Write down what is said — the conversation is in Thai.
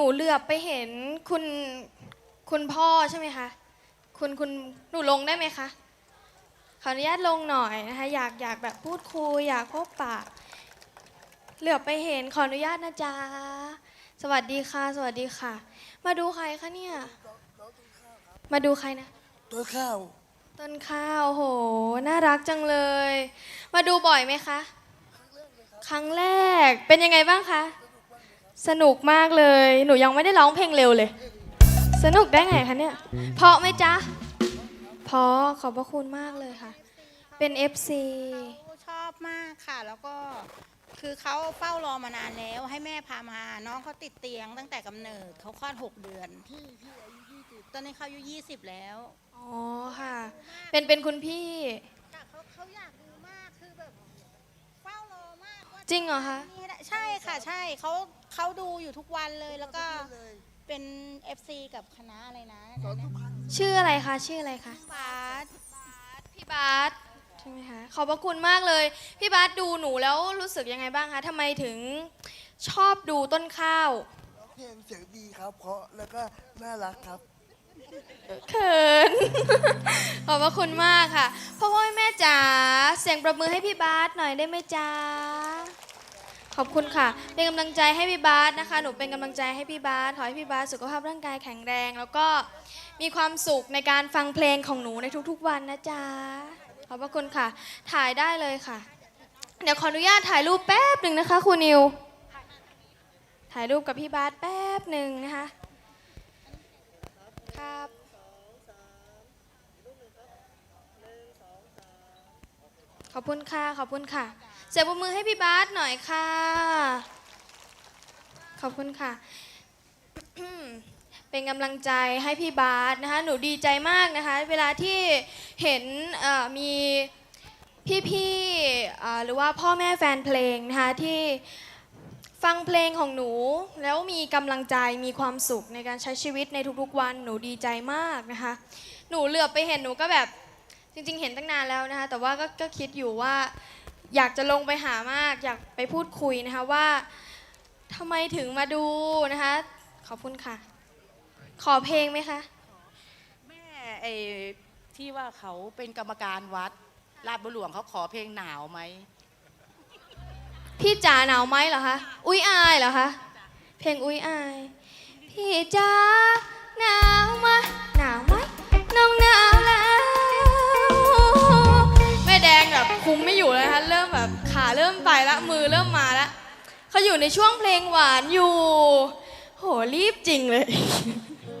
หนูเหลือบไปเห็นคุณคุณพ่อใช่ไหมคะ คุณคุณหนูลงได้ไหมคะ ขออนุญาตลงหน่อยนะคะ อยากอยากแบบพูดคุยอยากพบปะ เหลือบไปเห็นขออนุญาตนะจ๊ะ สวัสดีค่ะ สวัสดีค่ะ มาดูใครคะเนี่ย มาดูใครนะ ต้นข้าว ต้นข้าวโห น่ารักจังเลย มาดูบ่อยไหมคะ ครั้งแรก เป็นยังไงบ้างคะ สนุกมากเลย หนูยังไม่ได้ร้องเพลงเร็วเลย สนุกได้ไงคะเนี่ย เพราะไหมจ๊ะ เพราะขอบพระคุณมากเลยค่ะ เป็น FC เขาชอบมากค่ะ แล้วก็คือเขาเฝ้ารอมานานแล้ว ให้แม่พามา น้องเขาติดเตียงตั้งแต่กำเนิดเขาคลอดหกเดือนตอนนี้เขาอายุยี่สิบแล้วอ๋อค่ะ เป็นเป็นคุณพี่เขาเขาอยากดูมากคือแบบเฝ้ารอมากว่าจริงเหรอคะ นี่แหละใช่ค่ะใช่เขา เขาดูอยู่ทุกวันเลยแล้วก็เป็น FC กับคณะอะไรนะชื่ออะไรคะ ชื่ออะไรคะบาสพี่บาสใช่ไหมคะขอบพระคุณมากเลย พี่บาสดูหนูแล้วรู้สึกยังไงบ้างคะทำไมถึงชอบดูต้นข้าวร้องเพลงเสียงดีครับ เพราะแล้วก็น่ารักครับเขิน ขอบพระคุณมากค่ะพ่อพ่อแม่จ๋าเสียงประมือให้พี่บาสหน่อยได้ไหมจ๊ะ ขอบคุณค่ะ เป็นกำลังใจให้พี่บาสนะคะ หนูเป็นกำลังใจให้พี่บาสขอให้พี่บาสสุขภาพร่างกายแข็งแรง แล้วก็มีความสุขในการฟังเพลงของหนูในทุกๆวันนะจ๊ะขอบพระคุณค่ะ ถ่ายได้เลยค่ะ เดี๋ยวขออนุญาตถ่ายรูปแป๊บหนึ่งนะคะครูนิว ถ่ายรูปกับพี่บาสแป๊บหนึ่งนะคะ ครับ ขอบคุณค่ะ ขอบคุณค่ะ เสียงปรบมือให้พี่บาสหน่อยค่ะ ขอบคุณค่ะ เป็นกำลังใจให้พี่บาสนะคะ หนูดีใจมากนะคะ เวลาที่เห็นมีพี่ๆหรือว่าพ่อแม่แฟนเพลงนะคะที่ฟังเพลงของหนูแล้วมีกำลังใจมีความสุขในการใช้ชีวิตในทุกๆวันหนูดีใจมากนะคะ หนูเหลือบไปเห็นหนูก็แบบ จริงๆ เห็นตั้งนานแล้วนะคะ แต่ว่าก็ก็คิดอยู่ว่า อยากจะลงไปหามาก อยากไปพูดคุยนะคะว่าทำไมถึงมาดูนะคะ ขอบคุณค่ะ ขอเพลงไหมคะ แม่ไอ้ที่ว่าเขาเป็นกรรมการวัดลาดบุหลวงเขาขอเพลงหนาวไหมพี่จ๋าหนาวไหมเหรอคะ อุ้ยอายเหรอคะ เพลงอุ้ยอาย พี่จ๋า ขาเริ่มไปละมือเริ่มมาละเขาอยู่ในช่วงเพลงหวานอยู่ โหรีบจริงเลย